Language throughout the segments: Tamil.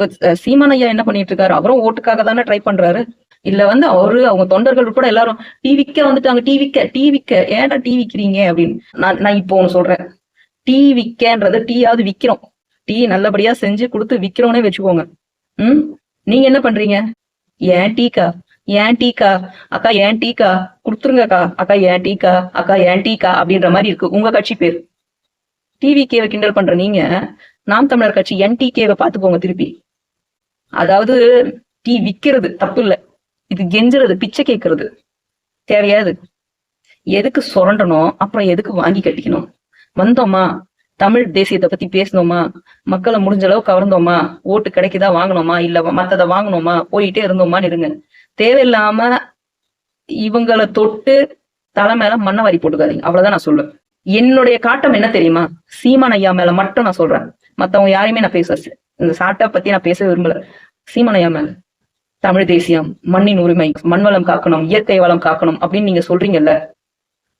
இப்ப சீமான் ஐயா என்ன பண்ணிட்டு இருக்காரு அவரும் ஓட்டுக்காக தானே ட்ரை பண்றாரு. இல்ல வந்து அவரு அவங்க தொண்டர்கள் உட்பட எல்லாரும் டிவிக்க வந்துட்டாங்க டிவிக்க டிவிக்க ஏன்டா டீ விக்கிறீங்க அப்படின்னு. நான் நான் இப்போ ஒண்ணு சொல்றேன். டீ விக்கன்றது டீயாவது விக்கிறோம். டீ நல்லபடியா செஞ்சு கொடுத்து விக்கிறோம்னே வச்சுக்கோங்க. ம்? நீங்க என்ன பண்றீங்க? ஏன் டீக்கா? ஏன் டீக்கா? அக்கா ஏன் டீக்கா? கொடுத்துருங்கக்கா. அக்கா ஏன் டீக்கா? அக்கா ஏன் டீக்கா? அப்படின்ற மாதிரி இருக்கு. உங்க கட்சி பேர். டிவிகேவை கிண்டல் பண்ற நீங்க நாம் தமிழர் கட்சி என்டிகேவை பாத்துக்கோங்க திருப்பி. அதாவது டீ விக்கிறது தப்பு இல்ல இது கெஞ்சுறது பிச்சை கேட்கறது. தேவையாது எதுக்கு சுரண்டணும்? அப்புறம் எதுக்கு வாங்கி கட்டிக்கணும்? வந்தோமா? தமிழ் தேசியத்தை பத்தி பேசணுமா மக்களை முடிஞ்ச அளவு கவர்ந்தோமா? ஓட்டு கிடைக்குதா வாங்கணுமா இல்ல மத்ததை வாங்கணுமா போயிட்டே இருந்தோமான்னு இருங்க. தேவையில்லாம இவங்கள தொட்டு தலை மேல மண்ணை வாரி போட்டுக்காதீங்க. அவ்வளவுதான் நான் சொல்லுவேன். என்னுடைய காட்டம் என்ன தெரியுமா? சீமான் ஐயா மேல மட்டும் நான் சொல்றேன். மத்தவங்க யாரையுமே நான் பேச இந்த சாட்டை பத்தி நான் பேச விரும்பல. சீமனையாமல் மேல? தமிழ் தேசியம் மண்ணின் உரிமை மண்வளம் காக்கணும் இயற்கை வளம் காக்கணும் அப்படின்னு நீங்க சொல்றீங்கல்ல?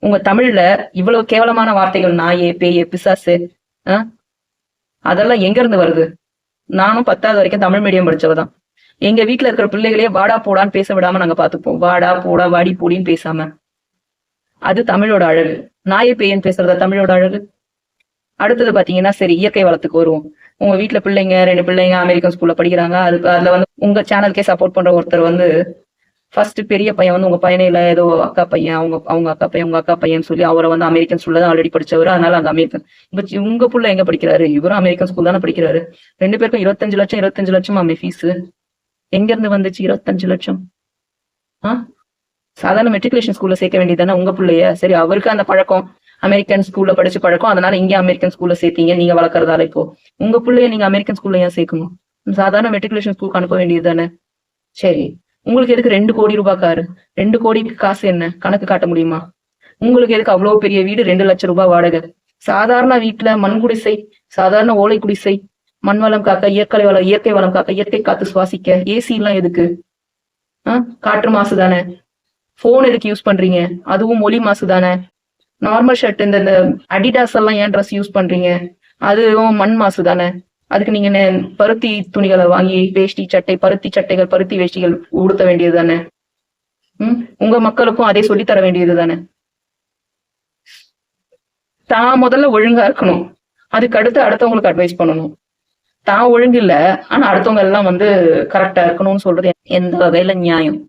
உங்க தமிழ்ல இவ்வளவு கேவலமான வார்த்தைகள் நாயே பேயே பிசாசு அதெல்லாம் எங்க இருந்து வருது? நானும் பத்தாவது வரைக்கும் தமிழ் மீடியம் படிச்சவதான். எங்க வீட்டுல இருக்கிற பிள்ளைகளே வாடா போடான்னு பேச விடாம நாங்க பாத்துப்போம் வாடா போடா வாடி போடின்னு பேசாம. அது தமிழோட அழகு. நாயை பேயன்னு பேசுறதா தமிழோட அழகு? அடுத்தது பாத்தீங்கன்னா சரி இயற்கை வளத்துக்கு வருவோம். உங்க வீட்டுல பிள்ளைங்க ரெண்டு பிள்ளைங்க அமெரிக்கன் ஸ்கூல்ல படிக்கிறாங்க. அது அதுல வந்து உங்க சேனலுக்கே சப்போர்ட் பண்ற ஒருத்தர் வந்து ஃபர்ஸ்ட் பெரிய பையன் வந்து உங்க பையனே ஏதோ அக்கா பையன் அவங்க அவங்க அக்கா பையன் உங்க அக்கா பையன் சொல்லி அவரை வந்து அமெரிக்கன் ஸ்கூல்ல தான் ஆல்ரெடி படிச்சவர். அதனால அங்க அமெரிக்கன் இப்ப உங்க புள்ள எங்க படிக்கிறாரு? இவரும் அமெரிக்கன் ஸ்கூல் தானே படிக்கிறாரு. ரெண்டு பேருக்கும் இருபத்தஞ்சு லட்சம் இருபத்தஞ்சு லட்சம் அம்மே ஃபீஸ் எங்க இருந்து வந்துச்சு இருபத்தஞ்சு லட்சம்? ஆ? சாதாரண மெட்ரிகுலேஷன் ஸ்கூல்ல சேர்க்க வேண்டியதானே உங்க பிள்ளைய? சரி அவருக்கு அந்த பழக்கம். அமெரிக்கன் ஸ்கூல்ல படிச்சு பழக்கம். அதனால இங்கே அமெரிக்கன் ஸ்கூல்ல சேர்த்தீங்க. நீங்க வளர்க்கறதால இப்போ உங்க பிள்ளைய நீங்க அமெரிக்கன் ஸ்கூல்ல ஏன் சேர்க்கணும்? சாதாரண மெட்ரிகுலேஷன் ஸ்கூலுக்கு அனுப்ப வேண்டியது தானே? சரி. உங்களுக்கு எதுக்கு ரெண்டு கோடி ரூபாய் காரு? ரெண்டு கோடிக்கு காசு என்ன? கணக்கு காட்ட முடியுமா? உங்களுக்கு எதுக்கு அவ்வளவு பெரிய வீடு? ரெண்டு லட்சம் ரூபாய் வாடகை. சாதாரண வீட்டுல மண் குடிசை சாதாரண ஓலை குடிசை மண் வளம் காக்க இயற்கை வளம் இயற்கை வளம் காக்க இயற்கை காத்து சுவாசிக்க ஏசி எல்லாம் எதுக்கு? ஆ? காற்று மாசு தானே. போன் எதுக்கு யூஸ் பண்றீங்க? அதுவும் ஒலி மாசு தானே. நார்மல் ஷர்ட் இந்த இந்த அடிடாஸ் எல்லாம் ஏன் ட்ரெஸ் யூஸ் பண்றீங்க? அதுவும் மண் மாசு தானே. அதுக்கு நீங்க என்ன பருத்தி துணிகளை வாங்கி வேஷ்டி சட்டை பருத்தி சட்டைகள் பருத்தி வேஷ்டிகள் உடுத்த வேண்டியது தானே? உம் உங்க மக்களுக்கும் அதே சொல்லி தர வேண்டியது தானே? தான் முதல்ல ஒழுங்கா இருக்கணும். அதுக்கு அடுத்து அடுத்தவங்களுக்கு அட்வைஸ் பண்ணணும். தான் ஒழுங்கு இல்லை ஆனா அடுத்தவங்க எல்லாம் வந்து கரெக்டா இருக்கணும்னு சொல்றது எந்த வகையில நியாயம்?